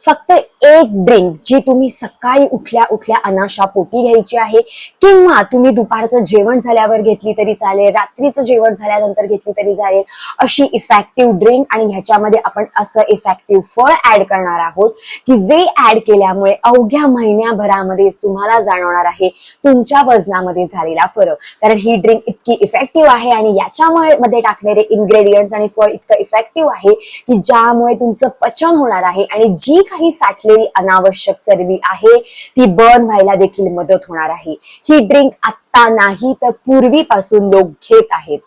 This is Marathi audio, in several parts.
फक्त एक ड्रिंक जी तुम्ही सकाळी उठल्या उठल्या अनाशा पोटी घ्यायची आहे किंवा तुम्ही दुपारचं जेवण झाल्यावर घेतली तरी चालेल रात्रीचं जेवण झाल्यानंतर घेतली तरी चालेल अशी इफेक्टिव्ह ड्रिंक आणि ह्याच्यामध्ये आपण असं इफेक्टिव्ह फळ ऍड करणार आहोत की जे ऍड केल्यामुळे अवघ्या महिन्याभरामध्ये तुम्हाला जाणवणार आहे तुमच्या वजनामध्ये झालेला फरक. कारण ही ड्रिंक इतकी इफेक्टिव्ह आहे आणि याच्यामुळे मध्ये टाकणारे इन्ग्रेडियंट्स आणि फळ इतकं इफेक्टिव्ह आहे की ज्यामुळे तुमचं पचन होणार आहे आणि जी काही असलेली अनावश्यक चरबी आहे ती बर्न व्हायला देखील मदत होणार आहे. ही ड्रिंक आत्ता नाही तर पूर्वीपासून लोक घेत आहेत.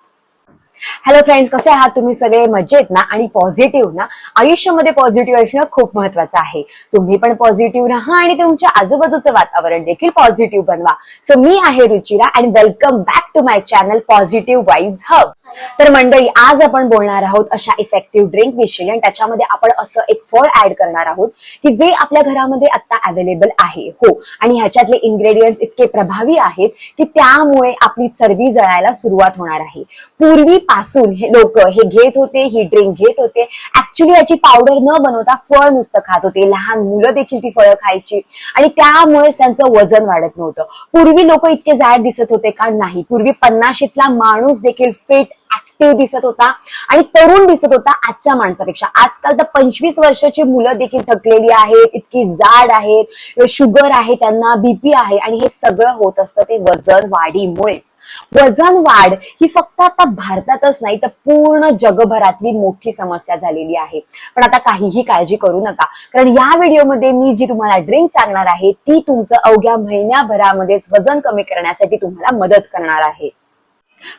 हॅलो फ्रेंड्स कसे आहात तुम्ही सगळे? मजेत ना? आणि पॉझिटिव्ह ना? आयुष्यामध्ये पॉझिटिव्ह असणं खूप महत्वाचं आहे. तुम्ही पण पॉझिटिव्ह राहा आणि तुमच्या आजूबाजूचं वातावरण देखील पॉझिटिव्ह बनवा. सो मी आहे Ruchira and welcome back to my channel positive vibes hub तर मंडळी आज आपण बोलणार आहोत अशा इफेक्टिव्ह ड्रिंक विषयी आणि त्याच्यामध्ये आपण असं एक फळ ऍड करणार आहोत की जे आपल्या घरामध्ये आता अवेलेबल आहे. हो आणि ह्याच्यातले इन्ग्रेडियंट्स इतके प्रभावी आहेत की त्यामुळे आपली चरबी जळायला सुरुवात होणार आहे. पूर्वीपासून हे लोक हे घेत होते ही ड्रिंक घेत होते. ऍक्च्युली याची पावडर न बनवता फळ नुसतं खात होते. लहान मुलं देखील ती फळं खायची. आणि त्यामुळेच त्यांचं वजन वाढत नव्हतं. पूर्वी लोक इतके जाड दिसत होते का? नाही. पूर्वी पन्नाशीतला माणूस देखील फिट ऍक्टिव्ह दिसत होता आणि तरुण दिसत होता आजच्या माणसापेक्षा. आजकाल तर पंचवीस वर्षाची मुलं देखील थकलेली आहेत इतकी जाड आहेत शुगर आहे त्यांना बीपी आहे आणि हे सगळं होत असतं ते वजन वाढीमुळेच वजन वाढ ही फक्त आता भारतातच नाही तर पूर्ण जगभरातली मोठी समस्या झालेली आहे. पण आता काहीही काळजी करू नका. कारण या व्हिडिओमध्ये मी जी तुम्हाला ड्रिंक सांगणार आहे ती तुमचं अवघ्या महिन्याभरामध्येच वजन कमी करण्यासाठी तुम्हाला मदत करणार आहे.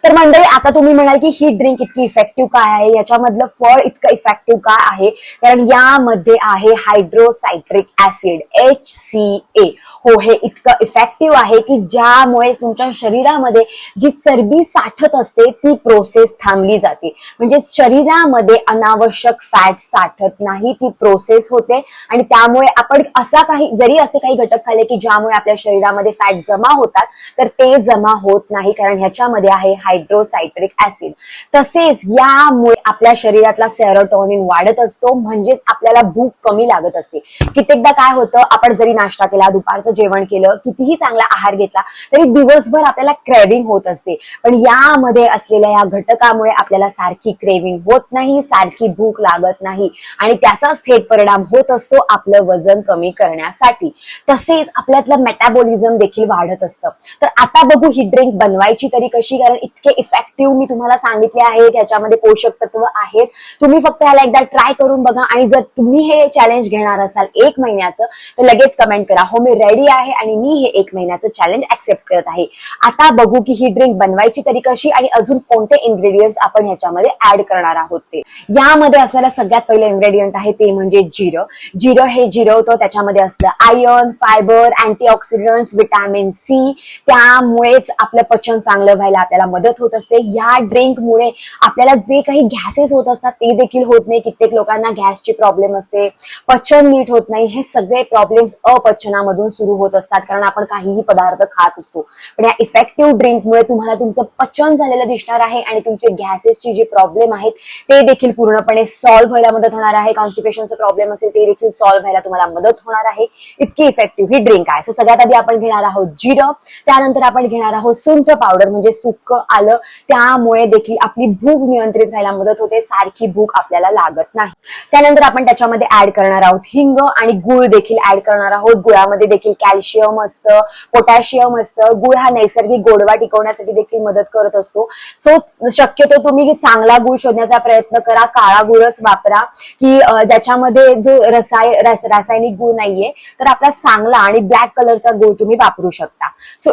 तर मंडळी आता तुम्ही म्हणाल की ही ड्रिंक इतकी इफेक्टिव्ह काय आहे? याच्यामधलं फळ इतकं इफेक्टिव्ह काय आहे? कारण यामध्ये आहे hydrocitric acid H C A हो हे इतकं इफेक्टिव्ह आहे की ज्यामुळे तुमच्या शरीरामध्ये जी चरबी साठत असते ती प्रोसेस थांबली जाते. म्हणजे शरीरामध्ये अनावश्यक फॅट साठत नाही ती प्रोसेस होते. आणि त्यामुळे आपण असा काही जरी असे काही घटक खाल्ले की ज्यामुळे आपल्या शरीरामध्ये फॅट जमा होतात तर ते जमा होत नाही. कारण ह्याच्यामध्ये आहे हायड्रोसायट्रिक ऍसिड तसेच यामुळे आपल्या शरीरातला सेरोटोनिन वाढत असतो म्हणजेच आपल्याला भूक कमी लागत असते. कित्येकदा काय होतं आपण जरी नाश्ता केला दुपारचं जेवण केलं कितीही चांगला आहार घेतला तरी दिवसभर आपल्याला क्रेविंग होत असते. पण यामध्ये असलेल्या या घटकामुळे आपल्याला सारखी क्रेविंग होत नाही सारखी भूक लागत नाही. आणि त्याचाच थेट परिणाम होत असतो आपलं वजन कमी करण्यासाठी. तसेच आपल्यातलं मेटाबॉलिझम देखील वाढत असतं. तर आता बघू ही ड्रिंक बनवायची तरी कशी कारण इतके इफेक्टिव्ह मी तुम्हाला सांगितले आहे ह्याच्यामध्ये पोषक तत्व आहेत. तुम्ही फक्त ह्याला एकदा ट्राय करून बघा आणि जर तुम्ही हे चॅलेंज घेणार असाल एक महिन्याचं तर लगेच कमेंट करा. हो मी रेडी आहे आणि मी हे एक महिन्याचं चॅलेंज ऍक्सेप्ट करत आहे. आता बघू की ही ड्रिंक बनवायची तरी कशी आणि अजून कोणते इन्ग्रेडियंट्स आपण ह्याच्यामध्ये ऍड करणार आहोत ते. यामध्ये असणारा सगळ्यात पहिलं इन्ग्रेडियंट आहे ते म्हणजे जिरं. जिरं हे जिरवतं त्याच्यामध्ये असतं iron fibre antioxidants vitamin C त्यामुळेच आपलं पचन चांगलं व्हायला आपल्याला मदत होत असते. या ड्रिंकमुळे आपल्याला जे काही गॅसेस होत असतात ते देखील होत नाही. कित्येक लोकांना गॅसची प्रॉब्लेम असते. पचन नीट होत नाही. हे सगळे प्रॉब्लेम्स अपचनामधून सुरू होत असतात. कारण आपण काहीही पदार्थ खात असतो. पण या इफेक्टिव्ह ड्रिंकमुळे तुम्हाला तुमचं पचन झालेलं दिसणार आहे आणि तुमचे गॅसेसची जे प्रॉब्लेम आहेत ते देखील पूर्णपणे सॉल्व्ह व्हायला मदत होणार आहे. कॉन्स्टिपेशनचं प्रॉब्लेम असेल ते देखील सॉल्व्ह व्हायला तुम्हाला मदत होणार आहे. इतकी इफेक्टिव्ह ही ड्रिंक आहे. सो सगळ्यात आधी आपण घेणार आहोत जिरं. त्यानंतर आपण घेणार आहोत सुंठ पावडर म्हणजे सुक इतकं आलं त्यामुळे देखील आपली भूक नियंत्रित राहायला मदत होते सारखी भूक आपल्याला लागत नाही. त्यानंतर आपण त्याच्यामध्ये ऍड करणार आहोत हिंग आणि गुळ देखील ऍड करणार आहोत. गुळामध्ये देखील कॅल्शियम असतं पोटॅशियम असतं. गुळ हा नैसर्गिक गोडवा टिकवण्यासाठी देखील मदत करत असतो. सो शक्यतो तुम्ही चांगला गुळ शोधण्याचा प्रयत्न करा काळा गुळच वापरा की ज्याच्यामध्ये जो रसाय रासायनिक गुळ नाहीये तर आपला चांगला आणि ब्लॅक कलरचा गुळ तुम्ही वापरू शकता. सो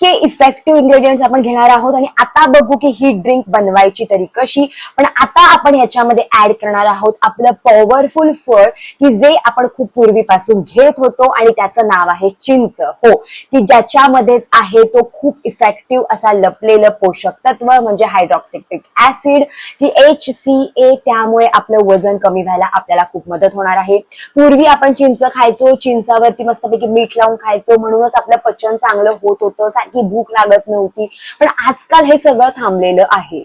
इतके इफेक्टिव्ह इन्ग्रेडियंट्स आपण घेणार आहोत आणि आता बघू की ही ड्रिंक बनवायची तरी कशी. पण आता आपण ह्याच्यामध्ये ऍड करणार आहोत आपलं पॉवरफुल फळ की जे आपण खूप पूर्वीपासून घेत होतो आणि त्याचं नाव आहे चिंच. हो की ज्याच्यामध्येच आहे तो खूप इफेक्टिव्ह असा लपलेलं पोषक तत्व म्हणजे हायड्रॉक्सिट्रिक ऍसिड की एच सी ए त्यामुळे आपलं वजन कमी व्हायला आपल्याला खूप मदत होणार आहे. पूर्वी आपण चिंच खायचो चिंचावरती मस्तपैकी मीठ लावून खायचो म्हणूनच आपलं पचन चांगलं होत होतं सारखी भूक लागत नव्हती. पण आजकाल हे सगळं थांबलेलं आहे.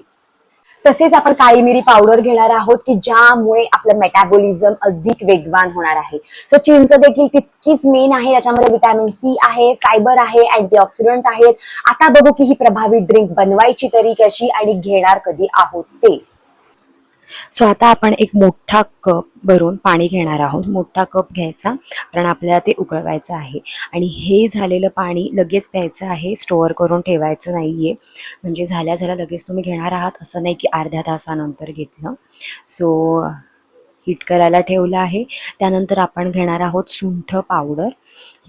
तसेच आपण काळी मिरी पावडर घेणार आहोत की ज्यामुळे आपलं मेटाबॉलिझम अधिक वेगवान होणार आहे. सो चिंच देखील तितकीच मेन आहे. त्याच्यामध्ये विटॅमिन सी आहे फायबर आहे अँटीऑक्सिडंट आहेत. आता बघू की ही प्रभावी ड्रिंक बनवायची तरी कशी आणि घेणार कधी आहोत ते. सो आता आपण एक मोठा कप भरून पाणी घेणार आहोत. मोठा कप घ्यायचा कारण आपल्याला ते उकळवायचं आहे. आणि हे झालेलं पाणी लगेच प्यायचं आहे स्टोअर करून ठेवायचं नाही आहे म्हणजे झाल्या झाल्या लगेच तुम्ही घेणार आहात असं नाही की अर्ध्या तासानंतर घेतलं. सो हीट करायला ठेवलं आहे. त्यानंतर आपण घेणार आहोत सुंठ पावडर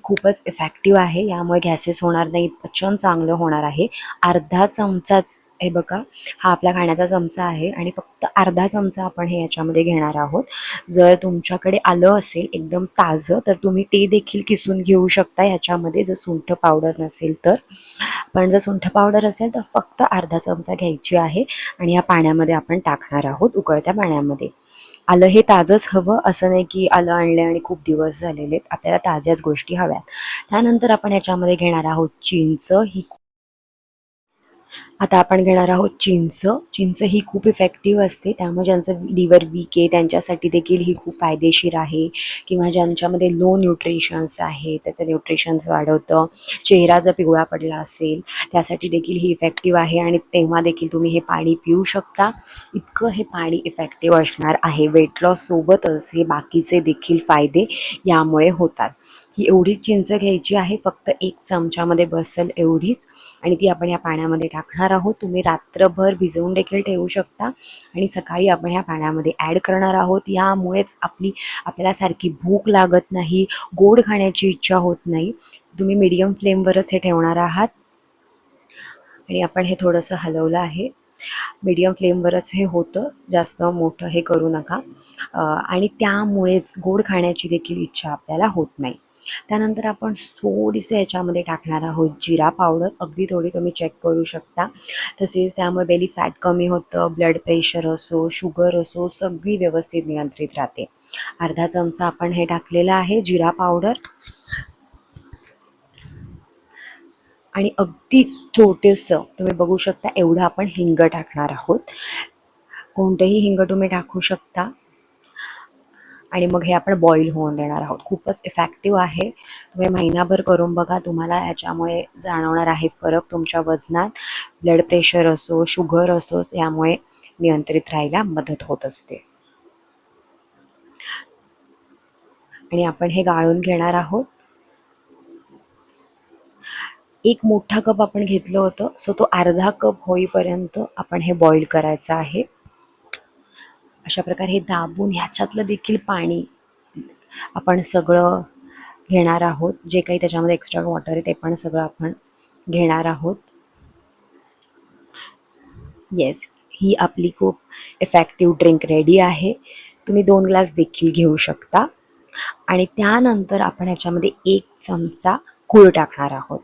खूपच इफेक्टिव्ह आहे. यामुळे गॅसेस होणार नाही. पचन चांगलं होणार आहे. अर्धा चमचाच हे बघा हा आपला खाण्याचा चमचा आहे. आणि फक्त अर्धा चमचा आपण हे याच्यामध्ये घेणार आहोत. जर तुमच्याकडे आलं असेल एकदम ताजं तर तुम्ही ते देखील किसून घेऊ शकता ह्याच्यामध्ये जर सुंठ पावडर नसेल तर. पण जर सुंठ पावडर असेल तर फक्त अर्धा चमचा घ्यायची आहे. आणि या पाण्यामध्ये आपण टाकणार आहोत उकळत्या पाण्यामध्ये. आलं हे ताजंच हवं असं नाही की आलं आणलं आणि खूप दिवस झालेले आहेत. आपल्याला ताज्याच गोष्टी हव्यात. त्यानंतर आपण याच्यामध्ये घेणार आहोत चिंच. ही आता आपण घेणार आहोत चिंच. चिंच ही खूप इफेक्टिव्ह असते. त्यामुळे ज्यांचं लिव्हर वीक आहे त्यांच्यासाठी देखील ही खूप फायदेशीर आहे. किंवा ज्यांच्यामध्ये लो न्यूट्रिशन्स आहे त्याचं न्यूट्रिशन्स वाढवतं. चेहरा जर पिवळा पडला असेल त्यासाठी देखील ही इफेक्टिव्ह आहे. आणि तेव्हा देखील तुम्ही हे पाणी पिऊ शकता. इतकं हे पाणी इफेक्टिव्ह असणार आहे. वेट लॉससोबतच हे बाकीचे देखील फायदे यामुळे होतात. ही एवढी चिंच घ्यायची आहे. फक्त एक चमच्यामध्ये बसेल एवढीच. आणि ती आपण या पाण्यामध्ये टाकणार आहोत. तुम्ही रात्रभर भिजवून देखील ठेवू शकता. आणि सकाळी आपण ह्या पाण्यामध्ये ॲड करणार आहोत. यामुळेच आपली आपल्याला सारखी भूक लागत नाही गोड खाण्याची इच्छा होत नाही. तुम्ही मीडियम फ्लेमवरच हे ठेवणार आहात. आणि आपण हे थोडंसं हलवलं आहे. मीडियम फ्लेमवरच हे होतं. जास्त मोठं हे करू नका. आणि त्यामुळेच गोड खाण्याची देखील इच्छा आपल्याला होत नाही. त्यानंतर आपण थोडीसे याच्यामध्ये टाकणार आहोत जिरा पावडर. अगदी थोडी तुम्ही चेक करू शकता. तसेच त्यामुळे बेली फॅट कमी होतं ब्लड प्रेशर असो शुगर असो सगळी व्यवस्थित नियंत्रित राहते. अर्धा चमचा आपण हे टाकलेलं आहे जिरा पावडर. आणि अगदी छोटेसं तुम्ही बघू शकता एवढं आपण हिंग टाकणार आहोत. कोणतंही हिंग तुम्ही टाकू शकता. आणि मग हे आपण बॉईल होऊन देणार आहोत. खूपच इफेक्टिव्ह आहे. तुम्ही महिनाभर करून बघा तुम्हाला याच्यामुळे जाणवणार आहे फरक तुमच्या वजनात. ब्लड प्रेशर असो शुगर असो यामुळे नियंत्रित राहायला मदत होत असते. आणि आपण हे गाळून घेणार आहोत. एक मोठा कप आपण घेतलं होतं. सो तो अर्धा कप होईपर्यंत आपण हे बॉईल करायचं आहे. अशा प्रकारे हे दाबून ह्याच्यातलं देखील पाणी आपण सगळं घेणार आहोत. जे काही त्याच्यामध्ये एक्स्ट्रा वॉटर आहे ते पण सगळं आपण घेणार आहोत. येस ही आपली खूप इफेक्टिव्ह ड्रिंक रेडी आहे. तुम्ही दोन ग्लास देखील घेऊ शकता. आणि त्यानंतर आपण ह्याच्यामध्ये एक चमचा गूळ टाकणार आहोत.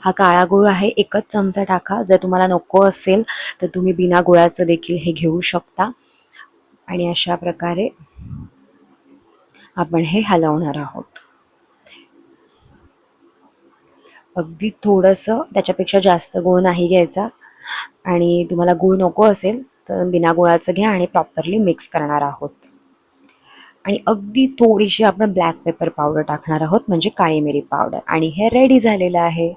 हा काळा गुळ आहे एकच चमचा टाका. जर तुम्हाला नको असेल तर तुम्ही बिना गुळाचं देखील हे घेऊ शकता. आणि अशा प्रकारे आपण हे हलवणार आहोत. अगदी थोडंसं त्याच्यापेक्षा जास्त गुळ नाही घ्यायचा. आणि तुम्हाला गुळ नको असेल तर बिना गुळाचं घ्या आणि प्रॉपरली मिक्स करणार आहोत. आणि अगदी थोडीशी आपण ब्लॅक पेपर पावडर टाकणार आहोत म्हणजे काळी मिरी पावडर. आणि हे रेडी झालेलं आहे.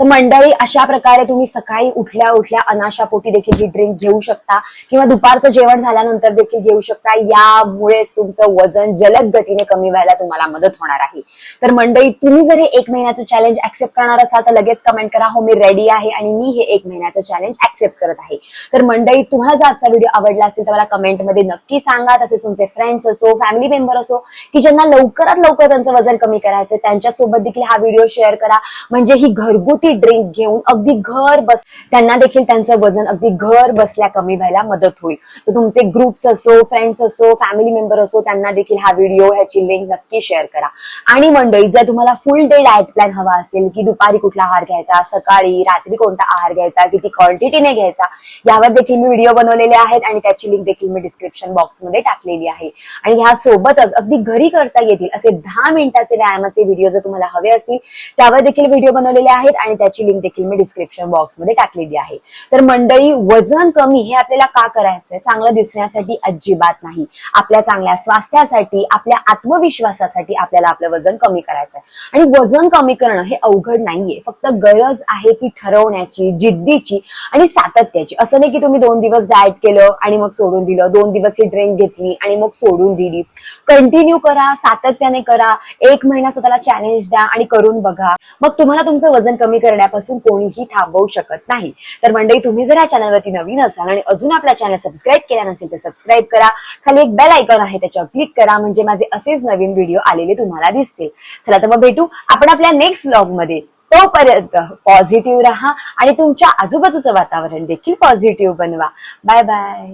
तर मंडळी अशा प्रकारे तुम्ही सकाळी उठल्या उठल्या अनाशापोटी देखील ही ड्रिंक घेऊ शकता किंवा दुपारचं जेवण झाल्यानंतर देखील घेऊ शकता. यामुळेच तुमचं वजन जलद गतीने कमी व्हायला तुम्हाला मदत होणार आहे. तर मंडळी तुम्ही जर हे एक महिन्याचं चॅलेंज ऍक्सेप्ट करणार असाल तर लगेच कमेंट करा हो मी रेडी आहे आणि मी हे एक महिन्याचं चॅलेंज ऍक्सेप्ट करत आहे. तर मंडळी तुम्हाला जर आजचा व्हिडिओ आवडला असेल तर मला कमेंटमध्ये नक्की सांगा. तसेच तुमचे फ्रेंड्स असो फॅमिली मेंबर असो की ज्यांना लवकरात लवकर त्यांचं वजन कमी करायचं त्यांच्यासोबत देखील हा व्हिडिओ शेअर करा. म्हणजे ही घरगुती ड्रिंक घेऊन अगदी घर बस त्यांना देखील त्यांचं वजन अगदी घर बसल्या कमी व्हायला मदत होईल. तर तुमचे ग्रुप्स असो फ्रेंड्स असो फॅमिली मेंबर असो त्यांना देखील हा व्हिडिओ ह्याची लिंक नक्की शेअर करा. आणि मंडळी जर तुम्हाला फुल डे डाएट प्लॅन हवा असेल की दुपारी कुठला आहार घ्यायचा सकाळी रात्री कोणता आहार घ्यायचा किती क्वांटिटीने घ्यायचा यावर देखील मी व्हिडिओ बनवलेले आहेत आणि त्याची लिंक देखील मी डिस्क्रिप्शन बॉक्समध्ये टाकलेली आहे. आणि ह्या सोबतच अगदी घरी करता येतील असे दहा मिनिटाचे व्यायामाचे व्हिडिओ जर तुम्हाला हवे असतील त्यावर देखील व्हिडिओ बनवलेले आहे आहेत आणि त्याची लिंक देखील मी डिस्क्रिप्शन बॉक्समध्ये टाकलेली आहे. तर मंडळी वजन कमी हे आपल्याला का करायचंय? चांगलं दिसण्यासाठी अजिबात नाही. आपल्या चांगल्या स्वास्थ्यासाठी आपल्या आत्मविश्वासासाठी आपल्याला आपलं वजन कमी करायचंय. आणि वजन कमी करणं हे अवघड नाहीये. फक्त गरज आहे ती ठरवण्याची जिद्दीची आणि सातत्याची. असं नाही की तुम्ही दोन दिवस डाएट केलं आणि मग सोडून दिलं. दोन दिवस ही ड्रिंक घेतली आणि मग सोडून दिली. कंटिन्यू करा सातत्याने करा. एक महिना स्वतःला चॅलेंज द्या आणि करून बघा. मग तुम्हाला तुमचं वजन कमी करण्यापासून कोणीही थांबवू शकत नाही. तर मंडळी तुम्ही जर या चॅनलवरती नवीन असाल आणि अजून आपल्या चॅनल सबस्क्राईब केला नसेल तर सबस्क्राईब करा. खाली एक बेल आयकॉन आहे त्याच्यावर क्लिक करा. म्हणजे माझे असेच नवीन व्हिडिओ आलेले तुम्हाला दिसतील. चला तर मग भेटू आपण आपल्या नेक्स्ट व्लॉगमध्ये. तोपर्यंत पॉझिटिव्ह राहा आणि तुमच्या आजूबाजूचं वातावरण देखील पॉझिटिव्ह बनवा. Bye bye